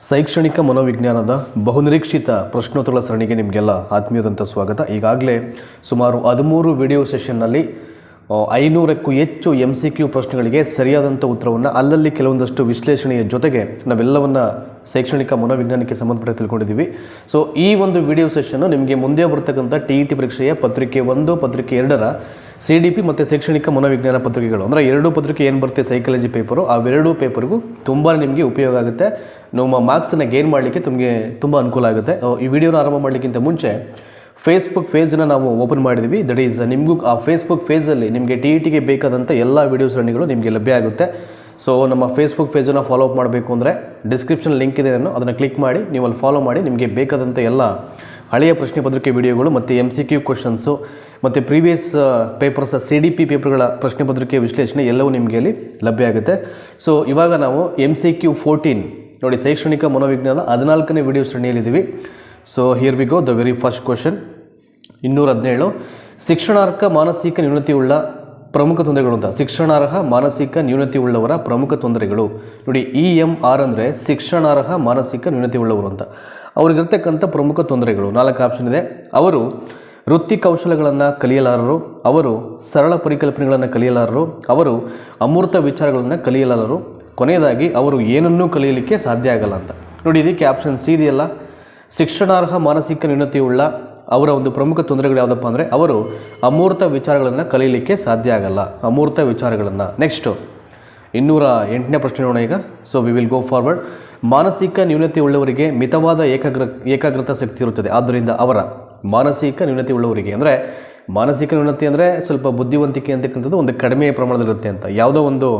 ಶೈಕ್ಷಣಿಕ ಮನೋವಿಜ್ಞಾನದ ಬಹುನಿರೀಕ್ಷಿತ ಪ್ರಶ್ನೋತ್ತರ ಸರಣಿಗೆ ನಿಮಗೆಲ್ಲ ಆತ್ಮೀಯದಂಥ ಸ್ವಾಗತ. ಈಗಾಗಲೇ ಸುಮಾರು ಹದಿಮೂರು ವಿಡಿಯೋ ಸೆಷನ್ನಲ್ಲಿ ಐನೂರಕ್ಕೂ ಹೆಚ್ಚು ಎಂ ಸಿ ಕ್ಯೂ ಪ್ರಶ್ನೆಗಳಿಗೆ ಸರಿಯಾದಂಥ ಉತ್ತರವನ್ನು ಅಲ್ಲಲ್ಲಿ ಕೆಲವೊಂದಷ್ಟು ವಿಶ್ಲೇಷಣೆಯ ಜೊತೆಗೆ ನಾವೆಲ್ಲವನ್ನು ಶೈಕ್ಷಣಿಕ ಮನೋವಿಜ್ಞಾನಕ್ಕೆ ಸಂಬಂಧಪಟ್ಟ ತಿಳ್ಕೊಂಡಿದ್ದೀವಿ. ಸೊ ಈ ಒಂದು ವಿಡಿಯೋ ಸೆಷನ್ನು ನಿಮಗೆ ಮುಂದೆ ಬರ್ತಕ್ಕಂಥ ಟಿ ಇ ಟಿ ಪರೀಕ್ಷೆಯ ಪತ್ರಿಕೆ ಒಂದು, ಪತ್ರಿಕೆ ಎರಡರ ಸಿ ಡಿ ಪಿ ಮತ್ತು ಶೈಕ್ಷಣಿಕ ಮನೋವಿಜ್ಞಾನ ಪತ್ರಿಕೆಗಳು. ಅಂದರೆ ಎರಡೂ ಪತ್ರಿಕೆ ಏನು ಬರುತ್ತೆ? ಸೈಕಾಲಜಿ ಪೇಪರು ಅವೆರಡೂ ಪೇಪರ್ಗೂ ತುಂಬ ನಿಮಗೆ ಉಪಯೋಗ ಆಗುತ್ತೆ. ನಮ್ಮ ಮಾರ್ಕ್ಸನ್ನು ಗೇನ್ ಮಾಡಲಿಕ್ಕೆ ನಿಮಗೆ ತುಂಬ ಅನುಕೂಲ ಆಗುತ್ತೆ. ಈ ವಿಡಿಯೋನ ಆರಂಭ ಮಾಡಲಿಕ್ಕಿಂತ ಮುಂಚೆ ಫೇಸ್ಬುಕ್ ಪೇಜನ್ನು ನಾವು ಓಪನ್ ಮಾಡಿದ್ವಿ. ದಟ್ ಈಸ್ ನಿಮಗೂ ಆ ಫೇಸ್ಬುಕ್ ಪೇಜಲ್ಲಿ ನಿಮಗೆ ಟಿ ಇ ಟಿಗೆ ಬೇಕಾದಂಥ ಎಲ್ಲ ವೀಡಿಯೋ ಸರಣಿಗಳು ನಿಮಗೆ ಲಭ್ಯ ಆಗುತ್ತೆ. ಸೊ ನಮ್ಮ ಫೇಸ್ಬುಕ್ ಪೇಜನ್ನು ಫಾಲೋ ಅಪ್ ಮಾಡಬೇಕು ಅಂದರೆ ಡಿಸ್ಕ್ರಿಪ್ಷನ್ ಲಿಂಕ್ ಇದೆ ನಾನು. ಅದನ್ನು ಕ್ಲಿಕ್ ಮಾಡಿ ನೀವು ಅಲ್ಲಿ ಫಾಲೋ ಮಾಡಿ, ನಿಮಗೆ ಬೇಕಾದಂಥ ಎಲ್ಲ ಹಳೆಯ ಪ್ರಶ್ನೆ ಪತ್ರಿಕೆ ವಿಡಿಯೋಗಳು ಮತ್ತು ಎಂ ಸಿ ಕ್ಯೂ ಕ್ವಶನ್ಸು ಮತ್ತು previous papers C D P ಪೇಪರ್ಗಳ ಪ್ರಶ್ನೆ ಪತ್ರಿಕೆ ವಿಶ್ಲೇಷಣೆ ಎಲ್ಲವೂ ನಿಮಗೆ ಅಲ್ಲಿ ಲಭ್ಯ ಆಗುತ್ತೆ. ಸೊ ಇವಾಗ ನಾವು ಎಂ ಸಿ ಕ್ಯೂ ಫೋರ್ಟೀನ್ ನೋಡಿ ಶೈಕ್ಷಣಿಕ ಮನೋವಿಜ್ಞಾನ ಹದಿನಾಲ್ಕನೇ video ಶ್ರೇಣಿಯಲ್ಲಿದ್ದೀವಿ. So here we go the very first question ಇನ್ನೂರ ಹದಿನೇಳು ಶಿಕ್ಷಣಾರ್ಹ ಮಾನಸಿಕ ನ್ಯೂನತೆಯುಳ್ಳ ಪ್ರಮುಖ ತೊಂದರೆಗಳು ಅಂತ. ಶಿಕ್ಷಣಾರ್ಹ ಮಾನಸಿಕ ನ್ಯೂನತೆ ಉಳ್ಳವರ ಪ್ರಮುಖ ತೊಂದರೆಗಳು. ನೋಡಿ, ಇ ಎಂ ಆರ್ ಅಂದರೆ ಶಿಕ್ಷಣಾರ್ಹ ಮಾನಸಿಕ ನ್ಯೂನತೆ ಉಳ್ಳವರು ಅಂತ. ಅವ್ರಿಗಿರ್ತಕ್ಕಂಥ ಪ್ರಮುಖ ತೊಂದರೆಗಳು ನಾಲ್ಕು ಆಪ್ಷನ್ ಇದೆ. ಅವರು ವೃತ್ತಿ ಕೌಶಲಗಳನ್ನು ಕಲಿಯಲಾರರು. ಅವರು ಸರಳ ಪರಿಕಲ್ಪನೆಗಳನ್ನು ಕಲಿಯಲಾರರು. ಅವರು ಅಮೂರ್ತ ವಿಚಾರಗಳನ್ನು ಕಲಿಯಲಾರರು. ಕೊನೆಯದಾಗಿ ಅವರು ಏನನ್ನೂ ಕಲಿಯಲಿಕ್ಕೆ ಸಾಧ್ಯ ಆಗಲ್ಲ ಅಂತ. ನೋಡಿ, ಇದಕ್ಕೆ ಆಪ್ಷನ್ ಸಿ ಇದೆಯಲ್ಲ. ಶಿಕ್ಷಣಾರ್ಹ ಮಾನಸಿಕ ನ್ಯೂನತೆಯುಳ್ಳ ಅವರ ಒಂದು ಪ್ರಮುಖ ತೊಂದರೆಗಳು ಯಾವುದಪ್ಪ ಅಂದರೆ ಅವರು ಅಮೂರ್ತ ವಿಚಾರಗಳನ್ನು ಕಲೀಲಿಕ್ಕೆ ಸಾಧ್ಯ ಆಗಲ್ಲ. ಅಮೂರ್ತ ವಿಚಾರಗಳನ್ನು. ನೆಕ್ಸ್ಟು ಇನ್ನೂರ ಎಂಟನೇ ಪ್ರಶ್ನೆ ನೋಡೋಣ ಈಗ. So we will go forward ಮಾನಸಿಕ ನ್ಯೂನತೆ ಉಳ್ಳವರಿಗೆ ಮಿತವಾದ ಏಕಾಗ್ರ, ಏಕಾಗ್ರತಾ ಶಕ್ತಿ ಇರುತ್ತದೆ. ಆದ್ದರಿಂದ ಅವರ ಮಾನಸಿಕ ನ್ಯೂನತೆ ಉಳ್ಳವರಿಗೆ ಅಂದರೆ ಮಾನಸಿಕ ನ್ಯೂನತೆ ಅಂದರೆ ಸ್ವಲ್ಪ ಬುದ್ಧಿವಂತಿಕೆ ಅಂತಕ್ಕಂಥದ್ದು ಒಂದು ಕಡಿಮೆ ಪ್ರಮಾಣದಲ್ಲಿರುತ್ತೆ ಅಂತ. ಯಾವುದೋ ಒಂದು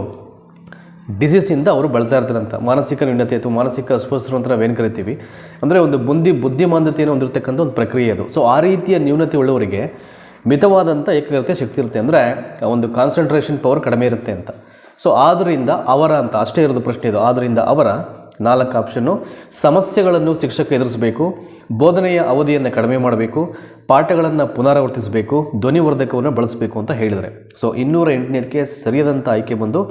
ಡಿಸೀಸಿಂದ ಅವರು ಬಳಲ್ತಾ ಇರ್ತಾರಂತ. ಮಾನಸಿಕ ನ್ಯೂನತೆ ಅಥವಾ ಮಾನಸಿಕ ಅಸ್ವಸ್ಥರು ಅಂತ ನಾವೇನು ಕರಿತೀವಿ? ಅಂದರೆ ಒಂದು ಬುದ್ಧಿ ಬುದ್ಧಿಮಾಂದ್ಯತೆಯನ್ನು ಹೊಂದಿರತಕ್ಕಂಥ ಒಂದು ಪ್ರಕ್ರಿಯೆ ಅದು. ಸೊ ಆ ರೀತಿಯ ನ್ಯೂನತೆ ಉಳ್ಳವರಿಗೆ ಮಿತವಾದಂಥ ಏಕಾಗ್ರತೆ ಶಕ್ತಿ ಇರುತ್ತೆ. ಅಂದರೆ ಒಂದು ಕಾನ್ಸಂಟ್ರೇಷನ್ ಪವರ್ ಕಡಿಮೆ ಇರುತ್ತೆ ಅಂತ. ಸೊ ಆದ್ದರಿಂದ ಅವರ ಅಂತ, ಅಷ್ಟೇ ಇರೋದು ಪ್ರಶ್ನೆ ಇದು. ಆದ್ದರಿಂದ ಅವರ ನಾಲ್ಕು ಆಪ್ಷನ್ನು ಸಮಸ್ಯೆಗಳನ್ನು ಶಿಕ್ಷಕ ಎದುರಿಸಬೇಕು, ಬೋಧನೆಯ ಅವಧಿಯನ್ನು ಕಡಿಮೆ ಮಾಡಬೇಕು, ಪಾಠಗಳನ್ನು ಪುನರಾವರ್ತಿಸಬೇಕು ಧ್ವನಿವರ್ಧಕವನ್ನು ಬಳಸಬೇಕು ಅಂತ ಹೇಳಿದರೆ ಸೊ ಇನ್ನೂರ ಎಂಟನೇದಕ್ಕೆ ಸರಿಯಾದಂಥ ಆಯ್ಕೆ ಬಂದು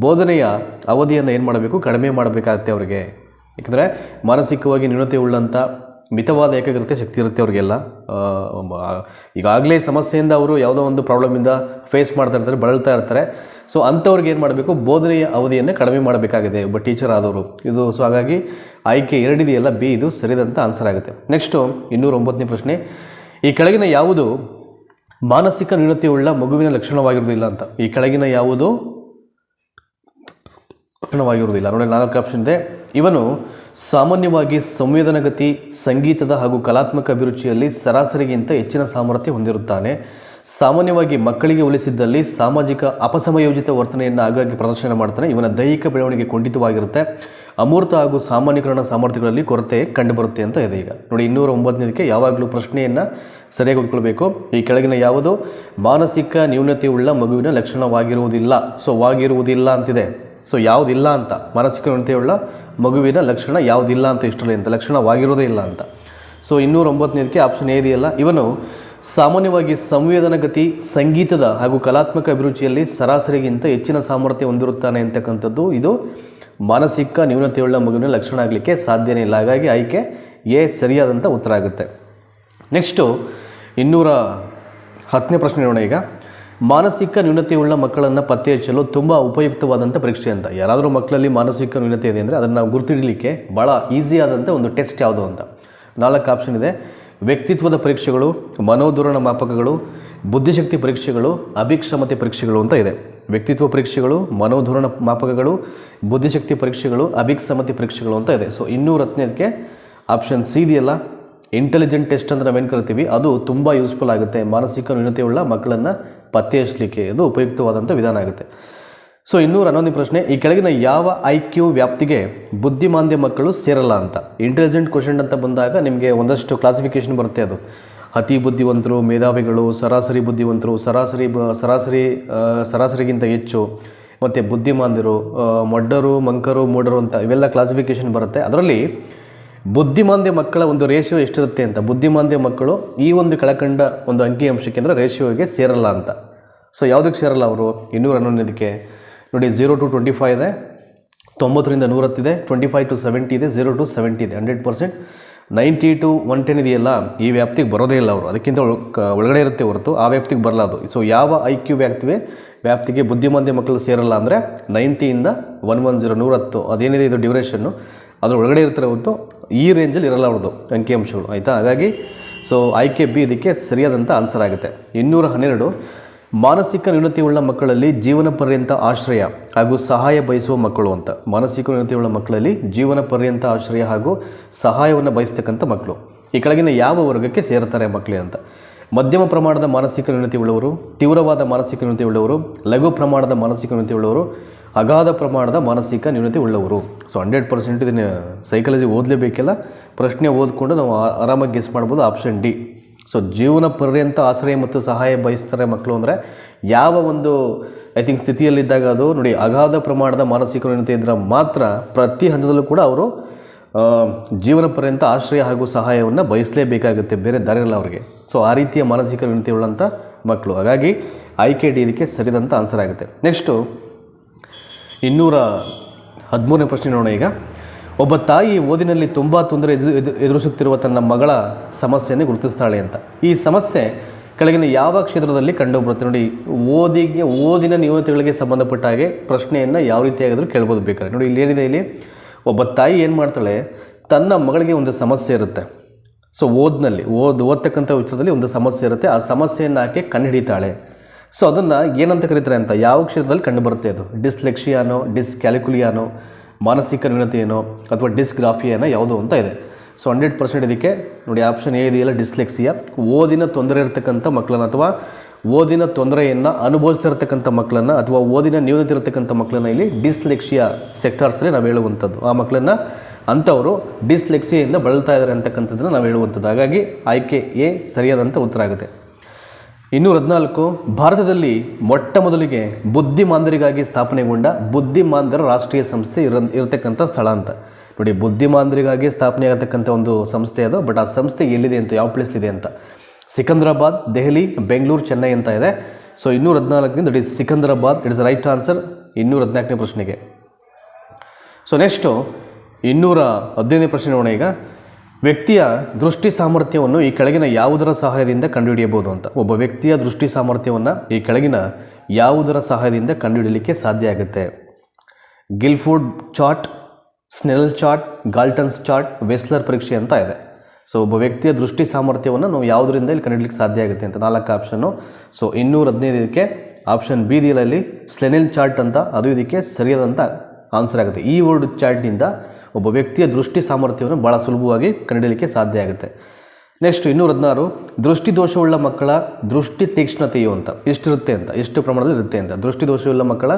ಬೋಧನೆಯ ಅವಧಿಯನ್ನು ಏನು ಮಾಡಬೇಕು? ಕಡಿಮೆ ಮಾಡಬೇಕಾಗತ್ತೆ ಅವರಿಗೆ. ಯಾಕಂದರೆ ಮಾನಸಿಕವಾಗಿ ನ್ಯೂನತೆ ಉಳ್ಳಂಥ ಮಿತವಾದ ಏಕಾಗ್ರತೆ ಶಕ್ತಿ ಇರುತ್ತೆ ಅವರಿಗೆಲ್ಲ. ಈಗಾಗಲೇ ಸಮಸ್ಯೆಯಿಂದ ಅವರು ಯಾವುದೋ ಒಂದು ಪ್ರಾಬ್ಲಮಿಂದ ಫೇಸ್ ಮಾಡ್ತಾ ಇರ್ತಾರೆ, ಬಳಲ್ತಾ ಇರ್ತಾರೆ. ಸೊ ಅಂಥವ್ರಿಗೆ ಏನು ಮಾಡಬೇಕು? ಬೋಧನೆಯ ಅವಧಿಯನ್ನು ಕಡಿಮೆ ಮಾಡಬೇಕಾಗಿದೆ. ಒಬ್ಬ ಟೀಚರ್ ಆದವರು. ಇದು ಸೊ ಹಾಗಾಗಿ ಆಯ್ಕೆ ಎರಡಿದೆಯಲ್ಲ, ಬಿ, ಇದು ಸರಿದಂತ ಆನ್ಸರ್ ಆಗುತ್ತೆ. ನೆಕ್ಸ್ಟು ಇನ್ನೂರ ಒಂಬತ್ತನೇ ಪ್ರಶ್ನೆ. ಈ ಕೆಳಗಿನ ಯಾವುದು ಮಾನಸಿಕ ನ್ಯೂನತೆಯುಳ್ಳ ಮಗುವಿನ ಲಕ್ಷಣವಾಗಿರುವುದಿಲ್ಲ ಅಂತ. ಈ ಕೆಳಗಿನ ಯಾವುದು ಲಕ್ಷಣವಾಗಿರುವುದಿಲ್ಲ. ನೋಡಿ ನಾಲ್ಕು ಆಪ್ಷನ್ ಇದೆ. ಇವನು ಸಾಮಾನ್ಯವಾಗಿ ಸಂವೇದನಗತಿ, ಸಂಗೀತದ ಹಾಗೂ ಕಲಾತ್ಮಕ ಅಭಿರುಚಿಯಲ್ಲಿ ಸರಾಸರಿಗಿಂತ ಹೆಚ್ಚಿನ ಸಾಮರ್ಥ್ಯ ಹೊಂದಿರುತ್ತಾನೆ. ಸಾಮಾನ್ಯವಾಗಿ ಮಕ್ಕಳಿಗೆ ಹೋಲಿಸಿದ್ದಲ್ಲಿ ಸಾಮಾಜಿಕ ಅಪಸಮಯೋಜಿತ ವರ್ತನೆಯನ್ನು ಆಗಾಗ್ಗೆ ಪ್ರದರ್ಶನ ಮಾಡ್ತಾನೆ. ಇವನ ದೈಹಿಕ ಬೆಳವಣಿಗೆ ಕುಂಠಿತವಾಗಿರುತ್ತೆ ಅಮೂರ್ತ ಹಾಗೂ ಸಾಮಾನ್ಯೀಕರಣ ಸಾಮರ್ಥ್ಯಗಳಲ್ಲಿ ಕೊರತೆ ಕಂಡುಬರುತ್ತೆ ಅಂತ ಇದೆ ಈಗ. ನೋಡಿ, ಇನ್ನೂರ ಒಂಬತ್ತನೇದಕ್ಕೆ ಯಾವಾಗಲೂ ಪ್ರಶ್ನೆಯನ್ನು ಸರಿಯಾಗಿ ಓದ್ಕೊಳ್ಬೇಕು ಈ ಕೆಳಗಿನ ಯಾವುದು? ಮಾನಸಿಕ ನ್ಯೂನತೆಯುಳ್ಳ ಮಗುವಿನ ಲಕ್ಷಣವಾಗಿರುವುದಿಲ್ಲ. ಸೊ, ವಾಗಿರುವುದಿಲ್ಲ ಅಂತಿದೆ. ಸೊ, ಯಾವುದಿಲ್ಲ ಅಂತ. ಮಾನಸಿಕ ನ್ಯೂನತೆಯುಳ್ಳ ಮಗುವಿನ ಲಕ್ಷಣ ಯಾವುದಿಲ್ಲ ಅಂತ ಇಷ್ಟರಲ್ಲಿ ಅಂತ, ಲಕ್ಷಣವಾಗಿರೋದೇ ಇಲ್ಲ ಅಂತ. ಸೊ ಇನ್ನೂರ ಒಂಬತ್ತನೇದಕ್ಕೆ ಆಪ್ಷನ್ ಇದೆಯಲ್ಲ, ಇವನು ಸಾಮಾನ್ಯವಾಗಿ ಸಂವೇದನಗತಿ, ಸಂಗೀತದ ಹಾಗೂ ಕಲಾತ್ಮಕ ಅಭಿರುಚಿಯಲ್ಲಿ ಸರಾಸರಿಗಿಂತ ಹೆಚ್ಚಿನ ಸಾಮರ್ಥ್ಯ ಹೊಂದಿರುತ್ತಾನೆ ಅಂತಕ್ಕಂಥದ್ದು. ಇದು ಮಾನಸಿಕ ನ್ಯೂನತೆಯುಳ್ಳ ಮಗುವಿನ ಲಕ್ಷಣ ಆಗಲಿಕ್ಕೆ ಸಾಧ್ಯನೇ ಇಲ್ಲ. ಹಾಗಾಗಿ ಆಯ್ಕೆ ಎ ಸರಿಯಾದಂಥ ಉತ್ತರ ಆಗುತ್ತೆ. ನೆಕ್ಸ್ಟು ಇನ್ನೂರ ಹತ್ತನೇ ಪ್ರಶ್ನೆ ನೋಡೋಣ ಈಗ. ಮಾನಸಿಕ ನ್ಯೂನತೆಯುಳ್ಳ ಮಕ್ಕಳನ್ನು ಪತ್ತೆ ಹಚ್ಚಲು ತುಂಬ ಉಪಯುಕ್ತವಾದಂಥ ಪರೀಕ್ಷೆ ಅಂತ ಯಾರಾದರೂ ಮಕ್ಕಳಲ್ಲಿ ಮಾನಸಿಕ ನ್ಯೂನತೆ ಇದೆ ಅಂದರೆ ಅದನ್ನು ನಾವು ಗುರುತಿಡಲಿಕ್ಕೆ ಭಾಳ ಈಸಿ ಆದಂಥ ಒಂದು ಟೆಸ್ಟ್ ಯಾವುದು ಅಂತ. ನಾಲ್ಕು ಆಪ್ಷನ್ ಇದೆ. ವ್ಯಕ್ತಿತ್ವದ ಪರೀಕ್ಷೆಗಳು, ಮನೋಧೋರಣ ಮಾಪಕಗಳು, ಬುದ್ಧಿಶಕ್ತಿ ಪರೀಕ್ಷೆಗಳು, ಅಭಿಕ್ಷಮತೆ ಪರೀಕ್ಷೆಗಳು ಅಂತ ಇದೆ. ವ್ಯಕ್ತಿತ್ವ ಪರೀಕ್ಷೆಗಳು, ಮನೋಧೋರಣ ಮಾಪಕಗಳು, ಬುದ್ಧಿಶಕ್ತಿ ಪರೀಕ್ಷೆಗಳು, ಅಭಿಕ್ಷಮತೆ ಪರೀಕ್ಷೆಗಳು ಅಂತ ಇದೆ. ಸೊ ಇನ್ನೂರ ಹತ್ತನೇದಕ್ಕೆ ಆಪ್ಷನ್ ಸಿ ಇದೆಯಲ್ಲ ಇಂಟೆಲಿಜೆಂಟ್ ಟೆಸ್ಟ್ ಅಂತ ನಾವೇನು ಕರಿತೀವಿ, ಅದು ತುಂಬ ಯೂಸ್ಫುಲ್ ಆಗುತ್ತೆ. ಮಾನಸಿಕ ನ್ಯೂನತೆಯುಳ್ಳ ಮಕ್ಕಳನ್ನು ಪತ್ತೆ ಹಚ್ಚಲಿಕ್ಕೆ ಅದು ಉಪಯುಕ್ತವಾದಂಥ ವಿಧಾನ ಆಗುತ್ತೆ. ಸೊ ಇನ್ನೂರ ಹನ್ನೊಂದನೇ ಪ್ರಶ್ನೆ, ಈ ಕೆಳಗಿನ ಯಾವ ಐ ಕ್ಯೂ ವ್ಯಾಪ್ತಿಗೆ ಬುದ್ಧಿಮಾಂದ್ಯ ಮಕ್ಕಳು ಸೇರಲ್ಲ ಅಂತ? ಇಂಟೆಲಿಜೆಂಟ್ ಕ್ವಶನ್ ಅಂತ ಬಂದಾಗ ನಿಮಗೆ ಒಂದಷ್ಟು ಕ್ಲಾಸಿಫಿಕೇಶನ್ ಬರುತ್ತೆ ಅದು. ಅತಿ ಬುದ್ಧಿವಂತರು, ಮೇಧಾವಿಗಳು, ಸರಾಸರಿ ಬುದ್ಧಿವಂತರು, ಸರಾಸರಿ ಬ, ಸರಾಸರಿ ಸರಾಸರಿಗಿಂತ ಹೆಚ್ಚು, ಮತ್ತು ಬುದ್ಧಿಮಾಂದ್ಯರು ಮೊಡ್ಡರು, ಮಂಕರು ಮೂಡರು ಅಂತ ಇವೆಲ್ಲ ಕ್ಲಾಸಿಫಿಕೇಶನ್ ಬರುತ್ತೆ. ಅದರಲ್ಲಿ ಬುದ್ಧಿಮಾಂದ್ಯ ಮಕ್ಕಳ ಒಂದು ರೇಷಿಯೋ ಎಷ್ಟಿರುತ್ತೆ ಅಂತ? ಬುದ್ಧಿಮಾಂದ್ಯ ಮಕ್ಕಳು ಈ ಒಂದು ಕೆಳಕಂಡ ಒಂದು ಅಂಕಿಅಂಶಕ್ಕೆ ಅಂದರೆ ರೇಷಿಯೋಗೆ ಸೇರಲ್ಲ ಅಂತ. ಸೊ ಯಾವುದಕ್ಕೆ ಸೇರಲ್ಲ ಅವರು? ಇನ್ನೂರ ಹನ್ನೊಂದಕ್ಕೆ. ನೋಡಿ ಝೀರೋ ಟು ಟ್ವೆಂಟಿ ಫೈವ್ ಇದೆ, ತೊಂಬತ್ತರಿಂದ ನೂರತ್ತಿದೆ ಟ್ವೆಂಟಿ ಫೈವ್ ಟು ಸೆವೆಂಟಿ ಇದೆ ಝೀರೋ ಟು ಸೆವೆಂಟಿ ಇದೆ hundred percent ninety to one ten ಇದೆಯಲ್ಲ, ಈ ವ್ಯಾಪ್ತಿಗೆ ಬರೋದೇ ಇಲ್ಲ ಅವರು. ಅದಕ್ಕಿಂತ ಒಳಗಡೆ ಇರುತ್ತೆ ಹೊರತು, ಆ ವ್ಯಾಪ್ತಿಗೆ ಬರಲ್ಲ ಅದು. ಸೊ ಯಾವ ಐ ಕ್ಯೂ ವ್ಯಾಪ್ತಿಗೆ ವ್ಯಾಪ್ತಿಗೆ ಬುದ್ಧಿಮಾಂದ್ಯ ಮಕ್ಕಳು ಸೇರಲ್ಲ ಅಂದರೆ ನೈಂಟಿಯಿಂದ ಒನ್ ಒನ್ ಜೀರೋ ನೂರತ್ತು. ಅದೇನಿದೆ ಇದು ಡ್ಯೂರೇಷನ್ನು ಅದರ ಒಳಗಡೆ ಇರ್ತಾರೆ ಹೊರತು ಈ ರೇಂಜಲ್ಲಿ ಇರಲ್ಲ ಅವ್ರದ್ದು ಅಂಕಿಅಂಶಗಳು ಆಯಿತಾ? ಹಾಗಾಗಿ ಸೊ ಆಯ್ಕೆ ಬಿ ಇದಕ್ಕೆ ಸರಿಯಾದಂಥ ಆನ್ಸರ್ ಆಗುತ್ತೆ. ಇನ್ನೂರ ಹನ್ನೆರಡು, ಮಾನಸಿಕ ನ್ಯೂನತೆಯುಳ್ಳ ಮಕ್ಕಳಲ್ಲಿ ಜೀವನ ಪರ್ಯಂತ ಆಶ್ರಯ ಹಾಗೂ ಸಹಾಯ ಬಯಸುವ ಮಕ್ಕಳು ಅಂತ. ಮಾನಸಿಕ ನ್ಯೂನತೆಯುಳ್ಳ ಮಕ್ಕಳಲ್ಲಿ ಜೀವನ ಪರ್ಯಂತ ಆಶ್ರಯ ಹಾಗೂ ಸಹಾಯವನ್ನು ಬಯಸ್ತಕ್ಕಂಥ ಮಕ್ಕಳು. ಈ ಕೆಳಗಿನ ಯಾವ ವರ್ಗಕ್ಕೆ ಸೇರ್ತಾರೆ ಮಕ್ಕಳೇ ಅಂತ. ಮಧ್ಯಮ ಪ್ರಮಾಣದ ಮಾನಸಿಕ ನ್ಯೂನತೆ ಉಳ್ಳವರು ತೀವ್ರವಾದ ಮಾನಸಿಕ ನ್ಯೂನತೆ ಉಳ್ಳವರು ಲಘು ಪ್ರಮಾಣದ ಮಾನಸಿಕ ನ್ಯೂನತೆ ಉಳ್ಳವರು ಅಗಾಧ ಪ್ರಮಾಣದ ಮಾನಸಿಕ ನ್ಯೂನತೆ ಉಳ್ಳವರು. ಸೊ ಹಂಡ್ರೆಡ್ ಪರ್ಸೆಂಟ್ ಇದನ್ನು ಸೈಕಾಲಜಿ ಓದಲೇಬೇಕಿಲ್ಲ ಪ್ರಶ್ನೆ ಓದಿಕೊಂಡು ನಾವು ಆರಾಮಾಗಿ ಗೆಸ್ ಮಾಡ್ಬೋದು ಆಪ್ಷನ್ ಡಿ ಸೊ ಜೀವನ ಪರ್ಯಂತ ಆಶ್ರಯ ಮತ್ತು ಸಹಾಯ ಬಯಸ್ತಾರೆ ಮಕ್ಕಳು ಅಂದರೆ ಯಾವ ಒಂದು ಐ ಥಿಂಕ್ ಸ್ಥಿತಿಯಲ್ಲಿದ್ದಾಗ ಅದು ನೋಡಿ ಅಗಾಧ ಪ್ರಮಾಣದ ಮಾನಸಿಕ ನ್ಯೂನತೆ ಇದ್ದರೆ ಮಾತ್ರ ಪ್ರತಿ ಹಂತದಲ್ಲೂ ಕೂಡ ಅವರು ಜೀವನ ಪರ್ಯಂತ ಆಶ್ರಯ ಹಾಗೂ ಸಹಾಯವನ್ನು ಬಯಸಲೇಬೇಕಾಗುತ್ತೆ ಬೇರೆ ದಾರಿ ಇಲ್ಲ ಅವರಿಗೆ. ಸೊ ಆ ರೀತಿಯ ಮಾನಸಿಕ ನ್ಯೂನತೆ ಉಳ್ಳಂಥ ಮಕ್ಕಳು ಹಾಗಾಗಿ ಆಯ್ಕೆ ಡಿ ಇದಕ್ಕೆ ಸರಿದಂಥ ಆನ್ಸರ್ ಆಗುತ್ತೆ. ನೆಕ್ಸ್ಟು ಇನ್ನೂರ ಹದಿಮೂರನೇ ಪ್ರಶ್ನೆ ನೋಡೋಣ ಈಗ. ಒಬ್ಬ ತಾಯಿ ಓದಿನಲ್ಲಿ ತುಂಬ ತೊಂದರೆ ಎದು ಎದು ಎದುರಿಸುತ್ತಿರುವ ತನ್ನ ಮಗಳ ಸಮಸ್ಯೆಯನ್ನು ಗುರುತಿಸ್ತಾಳೆ ಅಂತ. ಈ ಸಮಸ್ಯೆ ಕೆಳಗಿನ ಯಾವ ಕ್ಷೇತ್ರದಲ್ಲಿ ಕಂಡುಬರುತ್ತೆ ನೋಡಿ, ಓದಿಗೆ ಓದಿನ ನ್ಯೂನತೆಗಳಿಗೆ ಸಂಬಂಧಪಟ್ಟ ಹಾಗೆ ಪ್ರಶ್ನೆಯನ್ನು ಯಾವ ರೀತಿಯಾಗಿದ್ರೂ ಕೇಳ್ಬೋದು ಬೇಕಾದ್ರೆ. ನೋಡಿ, ಇಲ್ಲಿ ಏನಿದೆ ಇಲ್ಲಿ? ಒಬ್ಬ ತಾಯಿ ಏನು ಮಾಡ್ತಾಳೆ? ತನ್ನ ಮಗಳಿಗೆ ಒಂದು ಸಮಸ್ಯೆ ಇರುತ್ತೆ. ಸೊ ಓದಿನಲ್ಲಿ ಓದ್ ಓದ್ತಕ್ಕಂಥ ವಿಚಾರದಲ್ಲಿ ಒಂದು ಸಮಸ್ಯೆ ಇರುತ್ತೆ. ಆ ಸಮಸ್ಯೆಯನ್ನು ಆಕೆ ಕಂಡುಹಿಡಿತಾಳೆ ಸೊ ಅದನ್ನು ಏನಂತ ಕರೀತಾರೆ ಅಂತ ಯಾವ ಕ್ಷೇತ್ರದಲ್ಲಿ ಕಂಡುಬರುತ್ತೆ ಅದು? ಡಿಸ್ಲೆಕ್ಷಿಯಾನೋ ಡಿಸ್ ಕ್ಯಾಲ್ಕುಲಿಯಾನೋ ಮಾನಸಿಕ ನ್ಯೂನತೆಯೇನೋ ಅಥವಾ ಡಿಸ್ಗ್ರಾಫಿಯಾನೋ ಯಾವುದೋ ಅಂತ ಇದೆ. ಸೊ ಹಂಡ್ರೆಡ್ ಪರ್ಸೆಂಟ್ ಇದಕ್ಕೆ ನೋಡಿ ಆಪ್ಷನ್ ಎ ಇದೆಯಲ್ಲ, ಡಿಸ್ಲೆಕ್ಸಿಯಾ. ಓದಿನ ತೊಂದರೆ ಇರತಕ್ಕಂಥ ಮಕ್ಕಳನ್ನು ಅಥವಾ ಓದಿನ ತೊಂದರೆಯನ್ನು ಅನುಭವಿಸ್ತಿರ್ತಕ್ಕಂಥ ಮಕ್ಕಳನ್ನು ಅಥವಾ ಓದಿನ ನ್ಯೂನತೆ ಇರತಕ್ಕಂಥ ಮಕ್ಕಳನ್ನು ಇಲ್ಲಿ ಡಿಸ್ಲೆಕ್ಸಿಯಾ ಸೆಕ್ಟರ್ಸಲ್ಲಿ ನಾವು ಹೇಳುವಂಥದ್ದು. ಆ ಮಕ್ಕಳನ್ನು ಅಂಥವರು ಡಿಸ್ಲೆಕ್ಸಿಯಿಂದ ಬಳಲ್ತಾ ಇದ್ದಾರೆ ಅಂತಕ್ಕಂಥದ್ದನ್ನು ನಾವು ಹೇಳುವಂಥದ್ದು. ಹಾಗಾಗಿ ಆಯ್ಕೆ ಎ ಸರಿಯಾದಂಥ ಉತ್ತರ ಆಗುತ್ತೆ. ಇನ್ನೂರ ಹದಿನಾಲ್ಕು ಭಾರತದಲ್ಲಿ ಮೊಟ್ಟ ಮೊದಲಿಗೆ ಬುದ್ಧಿಮಾಂದರಿಗಾಗಿ ಸ್ಥಾಪನೆಗೊಂಡ ಬುದ್ಧಿಮಾಂದರ ರಾಷ್ಟ್ರೀಯ ಸಂಸ್ಥೆ ಇರ, ಇರತಕ್ಕಂಥ ಸ್ಥಳ ಅಂತ. ನೋಡಿ, ಬುದ್ಧಿಮಾಂದರಿಗಾಗಿ ಸ್ಥಾಪನೆ ಆಗತಕ್ಕಂಥ ಒಂದು ಸಂಸ್ಥೆ ಅದು, ಬಟ್ ಆ ಸಂಸ್ಥೆ ಎಲ್ಲಿದೆ ಅಂತ, ಯಾವ ಪ್ಲೇಸ್ಲಿದೆ ಅಂತ. ಸಿಕಂದ್ರಾಬಾದ್, ದೆಹಲಿ, ಬೆಂಗಳೂರು, ಚೆನ್ನೈ ಅಂತ ಇದೆ. ಸೊ ಇನ್ನೂರ ಹದಿನಾಲ್ಕರಿಂದ it is Secunderabad it's right answer ಇನ್ನೂರ ಹದಿನಾಲ್ಕನೇ ಪ್ರಶ್ನೆಗೆ. ಸೊ, ನೆಕ್ಸ್ಟು, ಇನ್ನೂರ ಹದಿನೈದನೇ ಪ್ರಶ್ನೆ ನೋಡೋಣ ಈಗ. ವ್ಯಕ್ತಿಯ ದೃಷ್ಟಿ ಸಾಮರ್ಥ್ಯವನ್ನು ಈ ಕೆಳಗಿನ ಯಾವುದರ ಸಹಾಯದಿಂದ ಕಂಡುಹಿಡಿಯಬಹುದು ಅಂತ. ಒಬ್ಬ ವ್ಯಕ್ತಿಯ ದೃಷ್ಟಿ ಸಾಮರ್ಥ್ಯವನ್ನು ಈ ಕೆಳಗಿನ ಯಾವುದರ ಸಹಾಯದಿಂದ ಕಂಡುಹಿಡಲಿಕ್ಕೆ ಸಾಧ್ಯ ಆಗುತ್ತೆ. Guilford chart ಸ್ನೆಲ್ chart Galton's chart Wechsler ಪರೀಕ್ಷೆ ಅಂತ ಇದೆ. ಸೊ, ಒಬ್ಬ ವ್ಯಕ್ತಿಯ ದೃಷ್ಟಿ ಸಾಮರ್ಥ್ಯವನ್ನು ನಾವು ಯಾವುದರಿಂದ ಇಲ್ಲಿ ಕಂಡುಹಿಡಲಿಕ್ಕೆ ಸಾಧ್ಯ ಆಗುತ್ತೆ ಅಂತ. ನಾಲ್ಕು ಆಪ್ಷನ್ನು ಸೊ, ಇನ್ನೂರ ಹದಿನೈದಕ್ಕೆ ಆಪ್ಷನ್ ಬಿ ದಿಯಲ್ಲಿ ಸ್ಲೆನೆಲ್ ಚಾರ್ಟ್ ಅಂತ, ಅದು ಇದಕ್ಕೆ ಸರಿಯಾದಂಥ ಆನ್ಸರ್ ಆಗುತ್ತೆ. ಈ ವರ್ಡ್ ಚಾರ್ಟ್ನಿಂದ ಒಬ್ಬ ವ್ಯಕ್ತಿಯ ದೃಷ್ಟಿ ಸಾಮರ್ಥ್ಯವನ್ನು ಭಾಳ ಸುಲಭವಾಗಿ ಕಂಡಿಡಲಿಕ್ಕೆ ಸಾಧ್ಯ ಆಗುತ್ತೆ. ನೆಕ್ಸ್ಟ್ ಇನ್ನೂರ ಹದಿನಾರು, ದೃಷ್ಟಿ ದೋಷವುಳ್ಳ ಮಕ್ಕಳ ದೃಷ್ಟಿ ತೀಕ್ಷ್ಣತೆಯು ಅಂತ. ಎಷ್ಟಿರುತ್ತೆ ಅಂತ, ಎಷ್ಟು ಪ್ರಮಾಣದಲ್ಲಿ ಇರುತ್ತೆ ಅಂತ. ದೃಷ್ಟಿ ದೋಷವುಳ್ಳ ಮಕ್ಕಳ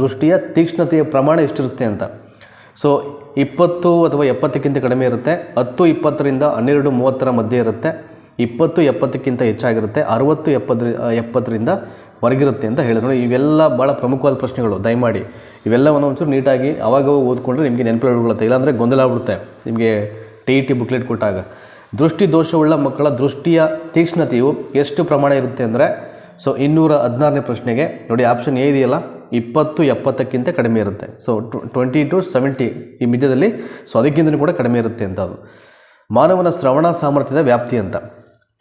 ದೃಷ್ಟಿಯ ತೀಕ್ಷ್ಣತೆಯ ಪ್ರಮಾಣ ಎಷ್ಟಿರುತ್ತೆ ಅಂತ. ಸೊ ಇಪ್ಪತ್ತು ಅಥವಾ ಎಪ್ಪತ್ತಕ್ಕಿಂತ ಕಡಿಮೆ ಇರುತ್ತೆ. ಹತ್ತು, ಇಪ್ಪತ್ತರಿಂದ ಹನ್ನೆರಡು, ಮೂವತ್ತರ ಮಧ್ಯೆ ಇರುತ್ತೆ. ಇಪ್ಪತ್ತು, ಎಪ್ಪತ್ತಕ್ಕಿಂತ ಹೆಚ್ಚಾಗಿರುತ್ತೆ. ಅರುವತ್ತು, ಎಪ್ಪತ್ತರ ಎಪ್ಪತ್ತರಿಂದ ಹೊರಗಿರುತ್ತೆ ಅಂತ ಹೇಳಿದ್ರು. ನೋಡಿ, ಇವೆಲ್ಲ ಭಾಳ ಪ್ರಮುಖವಾದ ಪ್ರಶ್ನೆಗಳು, ದಯಮಾಡಿ. ಇವೆಲ್ಲವನ್ನು ಒಂಚೂರು ನೀಟಾಗಿ ಅವಾಗ ಓದ್ಕೊಂಡ್ರೆ ನಿಮಗೆ ನೆನಪಲ್ಲಿ ಉಳ್ಕೊಳ್ಳುತ್ತೆ ಇಲ್ಲಾಂದರೆ ಗೊಂದಲ ಆಗ್ಬಿಡುತ್ತೆ ನಿಮಗೆ ಟಿ ಇ ಟಿ ಬುಕ್ಲೆಟ್ ಕೊಟ್ಟಾಗ. ದೃಷ್ಟಿ ದೋಷವುಳ್ಳ ಮಕ್ಕಳ ದೃಷ್ಟಿಯ ತೀಕ್ಷ್ಣತೆಯು ಎಷ್ಟು ಪ್ರಮಾಣ ಇರುತ್ತೆ ಅಂದರೆ, ಸೊ, ಇನ್ನೂರ ಹದಿನಾರನೇ ಪ್ರಶ್ನೆಗೆ, ನೋಡಿ, ಆಪ್ಷನ್ ಎ ಇದೆಯಲ್ಲ, ಇಪ್ಪತ್ತು, ಎಪ್ಪತ್ತಕ್ಕಿಂತ ಕಡಿಮೆ ಇರುತ್ತೆ. ಸೊ ಟ್ವೆಂಟಿ ಟು ಸೆವೆಂಟಿ ಈ ಮಧ್ಯದಲ್ಲಿ ಸೊ ಅದಕ್ಕಿಂತಲೂ ಕೂಡ ಕಡಿಮೆ ಇರುತ್ತೆ ಅಂತ ಅದು. ಮಾನವನ ಶ್ರವಣ ಸಾಮರ್ಥ್ಯದ ವ್ಯಾಪ್ತಿ ಅಂತ.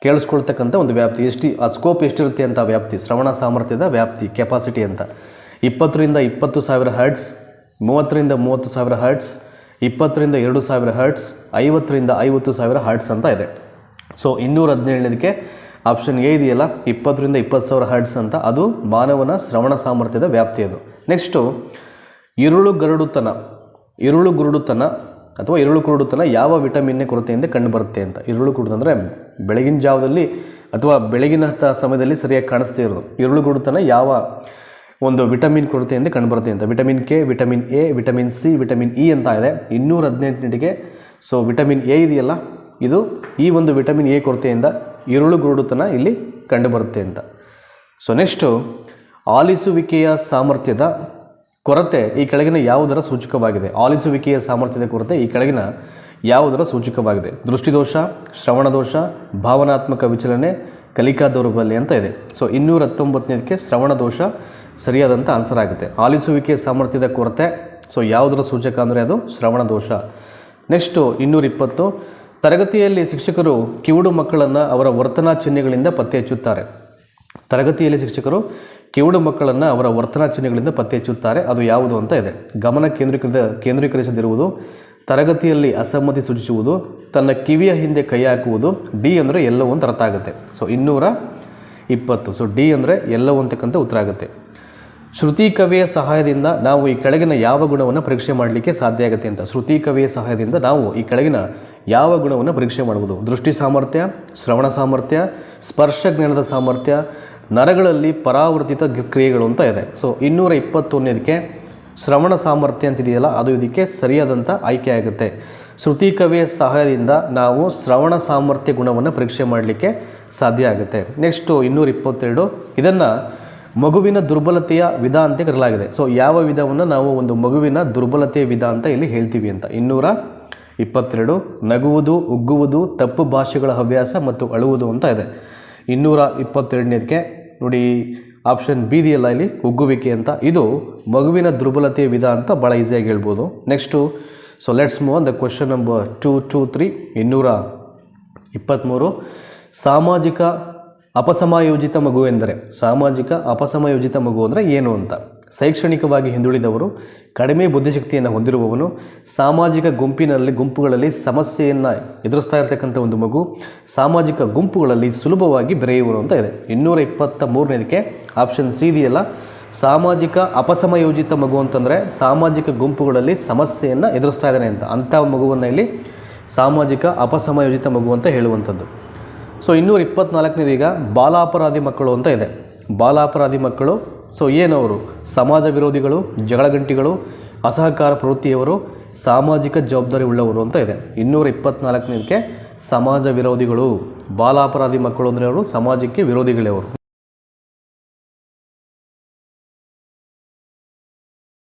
ಕೇಳಿಸ್ಕೊಳ್ತಕ್ಕಂಥ ಒಂದು ವ್ಯಾಪ್ತಿ. ಎಷ್ಟು ಆ ಸ್ಕೋಪ್ ಎಷ್ಟಿರುತ್ತೆ ಅಂತ ವ್ಯಾಪ್ತಿ, ಶ್ರವಣ ಸಾಮರ್ಥ್ಯದ ವ್ಯಾಪ್ತಿ ಕೆಪಾಸಿಟಿ ಅಂತ. ಇಪ್ಪತ್ತರಿಂದ ಇಪ್ಪತ್ತು ಸಾವಿರ ಹರ್ಟ್ಸ್ ಮೂವತ್ತರಿಂದ ಮೂವತ್ತು ಸಾವಿರ ಹರ್ಟ್ಸ್ ಇಪ್ಪತ್ತರಿಂದ ಎರಡು ಸಾವಿರ ಹರ್ಟ್ಸ್ ಐವತ್ತರಿಂದ ಐವತ್ತು ಸಾವಿರ ಹರ್ಟ್ಸ್ ಅಂತ ಇದೆ. ಸೊ ಇನ್ನೂರ ಹದಿನೇಳನೇದಕ್ಕೆ ಆಪ್ಷನ್ ಎ ಇದೆಯಲ್ಲ, ಇಪ್ಪತ್ತರಿಂದ ಇಪ್ಪತ್ತು ಸಾವಿರ ಹರ್ಟ್ಸ್ ಅಂತ. ಅದು ಮಾನವನ ಶ್ರವಣ ಸಾಮರ್ಥ್ಯದ ವ್ಯಾಪ್ತಿ ಅದು. ನೆಕ್ಸ್ಟು ಇರುಳು ಗರುಡುತನ. ಇರುಳು ಗುರುಡುತನ ಅಥವಾ ಈರುಳ್ಳಿ ಕುರುಡುತನ ಯಾವ ವಿಟಮಿನ್ನ ಕೊರತೆಯಿಂದ ಕಂಡುಬರುತ್ತೆ ಅಂತ. ಇರುಳು ಕುರುಡು ಅಂದರೆ ಬೆಳಗಿನ ಜಾವದಲ್ಲಿ ಅಥವಾ ಬೆಳಗಿನ ಸಮಯದಲ್ಲಿ ಸರಿಯಾಗಿ ಕಾಣಿಸ್ತಾ ಇರೋದು. ಈರುಳ್ಳಿ ಯಾವ ಒಂದು ವಿಟಮಿನ್ ಕೊರತೆಯಿಂದ ಕಂಡುಬರುತ್ತೆ ಅಂತ. Vitamin K, vitamin A, vitamin C, vitamin E ಅಂತ ಇದೆ. ಇನ್ನೂರ ಹದಿನೆಂಟನಿಗೆ ಸೊ ವಿಟಮಿನ್ ಎ ಇದೆಯಲ್ಲ, ಇದು ಈ ಒಂದು ವಿಟಮಿನ್ ಎ ಕೊರತೆಯಿಂದ ಈರುಳ್ಳಿ ಗುರುಡುತನ ಇಲ್ಲಿ ಕಂಡುಬರುತ್ತೆ ಅಂತ. ಸೊ ನೆಕ್ಸ್ಟು ಆಲಿಸುವಿಕೆಯ ಸಾಮರ್ಥ್ಯದ ಕೊರತೆ ಈ ಕೆಳಗಿನ ಯಾವುದರ ಸೂಚಕವಾಗಿದೆ? ಆಲಿಸುವಿಕೆಯ ಸಾಮರ್ಥ್ಯದ ಕೊರತೆ ಈ ಕೆಳಗಿನ ಯಾವುದರ ಸೂಚಕವಾಗಿದೆ? ದೃಷ್ಟಿದೋಷ, ಶ್ರವಣದೋಷ, ಭಾವನಾತ್ಮಕ ವಿಚಲನೆ, ಕಲಿಕಾ ದೌರ್ಬಲ್ಯ ಅಂತ ಇದೆ. ಸೊ ಇನ್ನೂರ ಹತ್ತೊಂಬತ್ತನೇದಕ್ಕೆ ಶ್ರವಣ ದೋಷ ಸರಿಯಾದಂಥ ಆನ್ಸರ್ ಆಗುತ್ತೆ. ಆಲಿಸುವಿಕೆಯ ಸಾಮರ್ಥ್ಯದ ಕೊರತೆ ಸೊ ಯಾವುದರ ಸೂಚಕ ಅಂದರೆ ಅದು ಶ್ರವಣ ದೋಷ ನೆಕ್ಸ್ಟು ಇನ್ನೂರ ಇಪ್ಪತ್ತು ತರಗತಿಯಲ್ಲಿ ಶಿಕ್ಷಕರು ಕಿವುಡು ಮಕ್ಕಳನ್ನು ಅವರ ವರ್ತನಾ ಚಿಹ್ನೆಗಳಿಂದ ಪತ್ತೆ ಹಚ್ಚುತ್ತಾರೆ. ತರಗತಿಯಲ್ಲಿ ಶಿಕ್ಷಕರು ಕಿವುಡು ಮಕ್ಕಳನ್ನು ಅವರ ವರ್ತನಾ ಚಿಹ್ನೆಗಳಿಂದ ಪತ್ತೆ ಹಚ್ಚುತ್ತಾರೆ ಅದು ಯಾವುದು ಅಂತ ಇದೆ. ಗಮನ ಕೇಂದ್ರೀಕೃತ, ಕೇಂದ್ರೀಕರಿಸದಿರುವುದು, ತರಗತಿಯಲ್ಲಿ ಅಸಮ್ಮತಿ ಸೂಚಿಸುವುದು ತನ್ನ ಕಿವಿಯ ಹಿಂದೆ ಕೈ ಹಾಕುವುದು, ಡಿ ಅಂದರೆ ಎಲ್ಲವೂ ಅಂತ ಅರ್ಥ ಆಗುತ್ತೆ. ಸೊ ಇನ್ನೂರ ಇಪ್ಪತ್ತು. ಸೊ ಡಿ ಅಂದರೆ ಎಲ್ಲವೂ ಅಂತಕ್ಕಂಥ ಉತ್ತರ ಆಗುತ್ತೆ. ಶ್ರುತಿ ಕವಿಯ ಸಹಾಯದಿಂದ ನಾವು ಈ ಕೆಳಗಿನ ಯಾವ ಗುಣವನ್ನು ಪರೀಕ್ಷೆ ಮಾಡಲಿಕ್ಕೆ ಸಾಧ್ಯ ಆಗುತ್ತೆ ಅಂತ. ಶ್ರುತಿ ಕವಿಯ ಸಹಾಯದಿಂದ ನಾವು ಈ ಕೆಳಗಿನ ಯಾವ ಗುಣವನ್ನು ಪರೀಕ್ಷೆ ಮಾಡುವುದು. ದೃಷ್ಟಿ ಸಾಮರ್ಥ್ಯ, ಶ್ರವಣ ಸಾಮರ್ಥ್ಯ, ಸ್ಪರ್ಶ ಜ್ಞಾನದ ಸಾಮರ್ಥ್ಯ ನರಗಳಲ್ಲಿ ಪರಾವರ್ತಿತ ಕ್ರಿಯೆಗಳು ಅಂತ ಇದೆ. ಸೊ ಇನ್ನೂರ ಇಪ್ಪತ್ತೊಂದಕ್ಕೆ ಶ್ರವಣ ಸಾಮರ್ಥ್ಯ ಅಂತಿದೆಯಲ್ಲ, ಅದು ಇದಕ್ಕೆ ಸರಿಯಾದಂಥ ಆಯ್ಕೆ ಆಗುತ್ತೆ. ಶ್ರುತಿ ಕವಿಯ ಸಹಾಯದಿಂದ ನಾವು ಶ್ರವಣ ಸಾಮರ್ಥ್ಯ ಗುಣವನ್ನು ಪರೀಕ್ಷೆ ಮಾಡಲಿಕ್ಕೆ ಸಾಧ್ಯ ಆಗುತ್ತೆ. ನೆಕ್ಸ್ಟು ಇನ್ನೂರ ಇಪ್ಪತ್ತೆರಡು ಇದನ್ನು ಮಗುವಿನ ದುರ್ಬಲತೆಯ ವಿಧ ಅಂತ ಕರೆಯಲಾಗಿದೆ. ಸೊ ಯಾವ ವಿಧವನ್ನು ನಾವು ಒಂದು ಮಗುವಿನ ದುರ್ಬಲತೆಯ ವಿಧ ಅಂತ ಇಲ್ಲಿ ಹೇಳ್ತೀವಿ ಅಂತ. ಇನ್ನೂರ ಇಪ್ಪತ್ತೆರಡು ನಗುವುದು, ಉಗ್ಗುವುದು, ತಪ್ಪು ಭಾಷೆಗಳ ಹವ್ಯಾಸ ಮತ್ತು ಅಳುವುದು ಅಂತ ಇದೆ. ಇನ್ನೂರ ಇಪ್ಪತ್ತೆರಡನೇದಕ್ಕೆ. ನೋಡಿ ಆಪ್ಷನ್ ಬಿ ಇದೆಯಲ್ಲ ಇಲ್ಲಿ? ಕುಗ್ಗುವಿಕೆ ಅಂತ. ಇದು ಮಗುವಿನ ದುರ್ಬಲತೆಯ ವಿಧ ಅಂತ ಭಾಳ ಈಸಿಯಾಗಿ ಹೇಳ್ಬೋದು. Next so let's move the question number two two three ಇನ್ನೂರ ಇಪ್ಪತ್ತ್ಮೂರು ಸಾಮಾಜಿಕ ಅಪಸಮಾಯೋಜಿತ ಮಗು ಎಂದರೆ, ಸಾಮಾಜಿಕ ಅಪಸಮಯೋಜಿತ ಮಗು ಅಂದರೆ ಏನು ಅಂತ? ಶೈಕ್ಷಣಿಕವಾಗಿ ಹಿಂದುಳಿದವರು ಕಡಿಮೆ ಬುದ್ಧಿಶಕ್ತಿಯನ್ನು ಹೊಂದಿರುವವನು ಸಾಮಾಜಿಕ ಗುಂಪಿನಲ್ಲಿ ಗುಂಪುಗಳಲ್ಲಿ ಸಮಸ್ಯೆಯನ್ನು ಎದುರಿಸ್ತಾ ಇರತಕ್ಕಂಥ ಒಂದು ಮಗು ಸಾಮಾಜಿಕ ಗುಂಪುಗಳಲ್ಲಿ ಸುಲಭವಾಗಿ ಬೆರೆಯುವರು ಅಂತ ಇದೆ. ಇನ್ನೂರ ಇಪ್ಪತ್ತ ಮೂರನೇದಕ್ಕೆ ಆಪ್ಷನ್ ಸಿ ಇದೆಯಲ್ಲ ಸಾಮಾಜಿಕ ಅಪಸಮಯೋಜಿತ ಮಗು ಅಂತಂದರೆ ಸಾಮಾಜಿಕ ಗುಂಪುಗಳಲ್ಲಿ ಸಮಸ್ಯೆಯನ್ನು ಎದುರಿಸ್ತಾ ಇದ್ದಾನೆ ಅಂತ. ಅಂಥ ಮಗುವನ್ನು ಇಲ್ಲಿ ಸಾಮಾಜಿಕ ಅಪಸಮಯೋಜಿತ ಮಗು ಅಂತ ಹೇಳುವಂಥದ್ದು. ಸೊ ಇನ್ನೂರ ಇಪ್ಪತ್ನಾಲ್ಕನೇದು ಈಗ ಬಾಲಾಪರಾಧಿ ಮಕ್ಕಳು ಅಂತ ಇದೆ. ಬಾಲಾಪರಾಧಿ ಮಕ್ಕಳು ಸೊ ಏನವರು ಸಮಾಜ ವಿರೋಧಿಗಳು, ಜಗಳಗಂಟಿಗಳು, ಅಸಹಕಾರ ಪ್ರವೃತ್ತಿಯವರು, ಸಾಮಾಜಿಕ ಜವಾಬ್ದಾರಿ ಉಳ್ಳವರು ಅಂತ ಇದೆ. ಇನ್ನೂರ ಇಪ್ಪತ್ನಾಲ್ಕನೇದಕ್ಕೆ ಸಮಾಜ ವಿರೋಧಿಗಳು ಬಾಲಾಪರಾಧಿ ಮಕ್ಕಳು ಅಂದರೆ ಅವರು ಸಮಾಜಕ್ಕೆ ವಿರೋಧಿಗಳೇ ಅವರು.